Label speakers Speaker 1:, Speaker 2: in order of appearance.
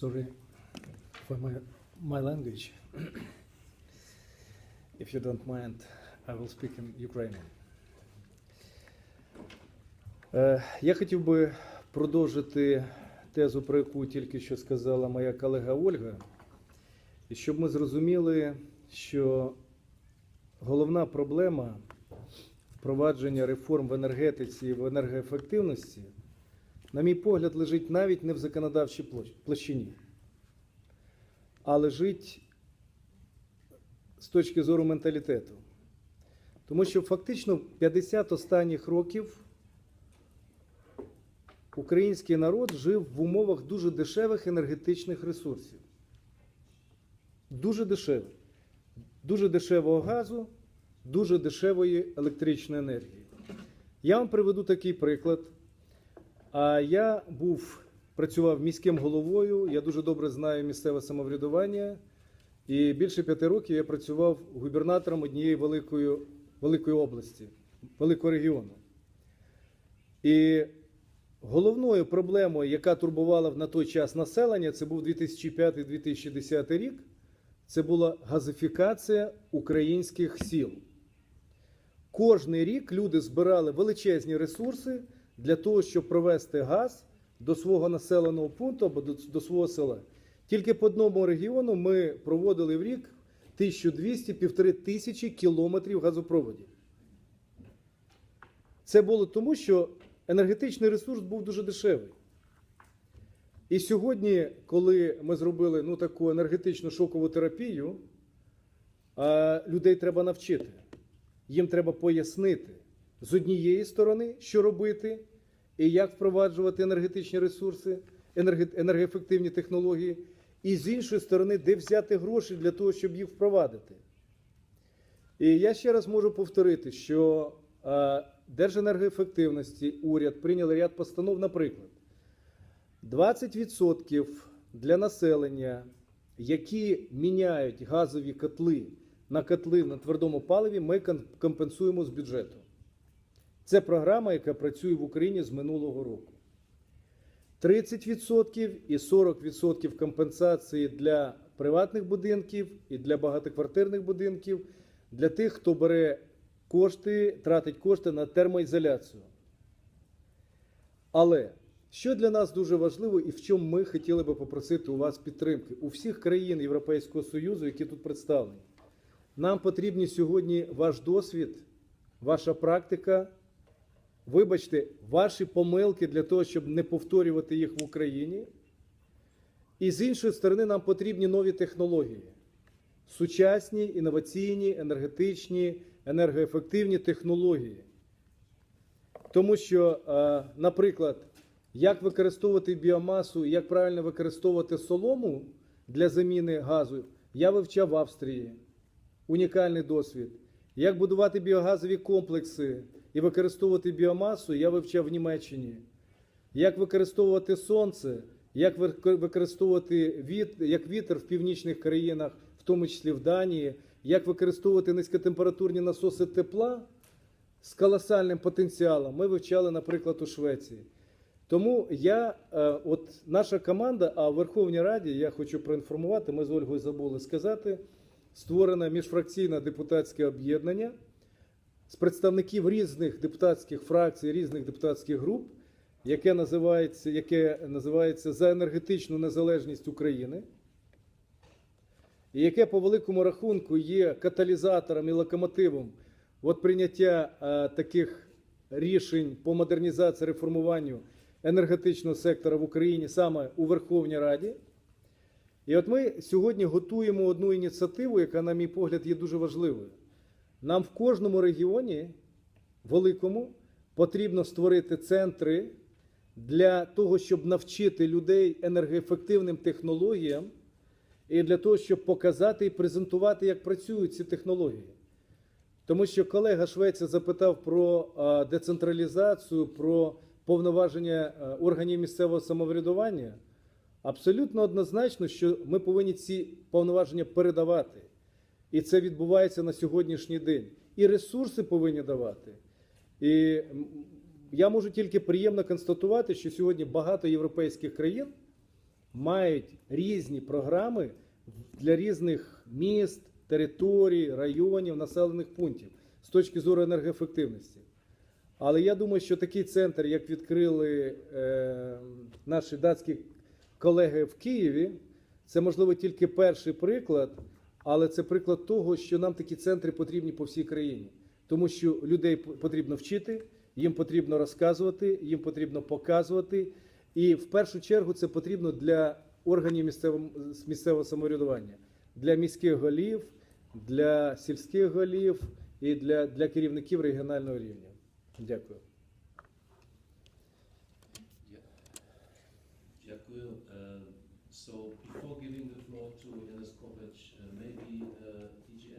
Speaker 1: Sorry for my, my language. If you don't mind, I will speak in Ukrainian. Е, Я хотів би продовжити тезу, про яку тільки що сказала моя колега Ольга, і щоб ми зрозуміли, що головна проблема впровадження реформ в енергетиці і в енергоефективності, на мій погляд, лежить навіть не в законодавчій площині, а лежить з точки зору менталітету. Тому що фактично 50 останніх років український народ жив в умовах дуже дешевих енергетичних ресурсів. Дуже дешевих. Дуже дешевого газу, дуже дешевої електричної енергії. Я вам приведу такий приклад. А я був, працював міським головою, я дуже добре знаю місцеве самоврядування. І більше п'яти років я працював губернатором однієї великої, великої області, великого регіону. І головною проблемою, яка турбувала на той час населення, це був 2005-2010 рік, це була газифікація українських сіл. Кожний рік люди збирали величезні ресурси для того, щоб провести газ до свого населеного пункту або до, до свого села. Тільки по одному регіону ми проводили в рік 1200-1500 тисячі кілометрів газопроводів. Це було тому, що енергетичний ресурс був дуже дешевий. І сьогодні, коли ми зробили ну, таку енергетичну шокову терапію, людей треба навчити. Їм треба пояснити з однієї сторони, що робити, і як впроваджувати енергетичні ресурси, енергоефективні технології, і з іншої сторони, де взяти гроші для того, щоб їх впровадити. І я ще раз можу повторити, що е, Держенергоефективності уряд прийняли ряд постанов, наприклад, 20% для населення, які міняють газові котли на котли на твердому паливі, ми компенсуємо з бюджету. Це програма, яка працює в Україні з минулого року. 30% і 40% компенсації для приватних будинків і для багатоквартирних будинків для тих, хто бере кошти, тратить кошти на термоізоляцію. Але що для нас дуже важливо і в чому ми хотіли би попросити у вас підтримки у всіх країн Європейського Союзу, які тут представлені, нам потрібні сьогодні ваш досвід, ваша практика, вибачте, ваші помилки для того, щоб не повторювати їх в Україні. І з іншої сторони, нам потрібні нові технології. Сучасні, інноваційні, енергетичні, енергоефективні технології. Тому що, е, наприклад, як використовувати біомасу, як правильно використовувати солому для заміни газу, я вивчав в Австрії. Унікальний досвід. Як будувати біогазові комплекси і використовувати біомасу, я вивчав в Німеччині. Як використовувати сонце, як використовувати віт, як вітер в північних країнах, в тому числі в Данії, як використовувати низькотемпературні насоси тепла з колосальним потенціалом, ми вивчали, наприклад, у Швеції. Тому я, е, от наша команда, а в Верховній Раді я хочу проінформувати, ми з Ольгою забули сказати, створено міжфракційне депутатське об'єднання з представників різних депутатських фракцій, різних депутатських груп, яке називається, яке називається За енергетичну незалежність України, і яке по великому рахунку є каталізатором і локомотивом от прийняття е, таких рішень по модернізації реформуванню енергетичного сектора в Україні саме у Верховній Раді. І от ми сьогодні готуємо одну ініціативу, яка, на мій погляд, є дуже важливою. Нам в кожному регіоні великому потрібно створити центри для того, щоб навчити людей енергоефективним технологіям і для того, щоб показати і презентувати, як працюють ці технології. Тому що колега Швеція запитав про децентралізацію, про повноваження органів місцевого самоврядування. Абсолютно однозначно, що ми повинні ці повноваження передавати. І це відбувається на сьогоднішній день. І ресурси повинні давати. І я можу тільки приємно констатувати, що сьогодні багато європейських країн мають різні програми для різних міст, територій, районів, населених пунктів з точки зору енергоефективності. Але я думаю, що такий центр, як відкрили е, наші датські колеги в Києві, це можливо тільки перший приклад, але це приклад того, що нам такі центри потрібні по всій країні. Тому що людей потрібно вчити, їм потрібно розказувати, їм потрібно показувати. І в першу чергу це потрібно для органів місцевого, місцевого самоврядування, для міських голів, для сільських голів і для, для керівників регіонального рівня. Дякую.
Speaker 2: Дякую. So before giving the floor to Hannes Kovic, uh, maybe uh, DG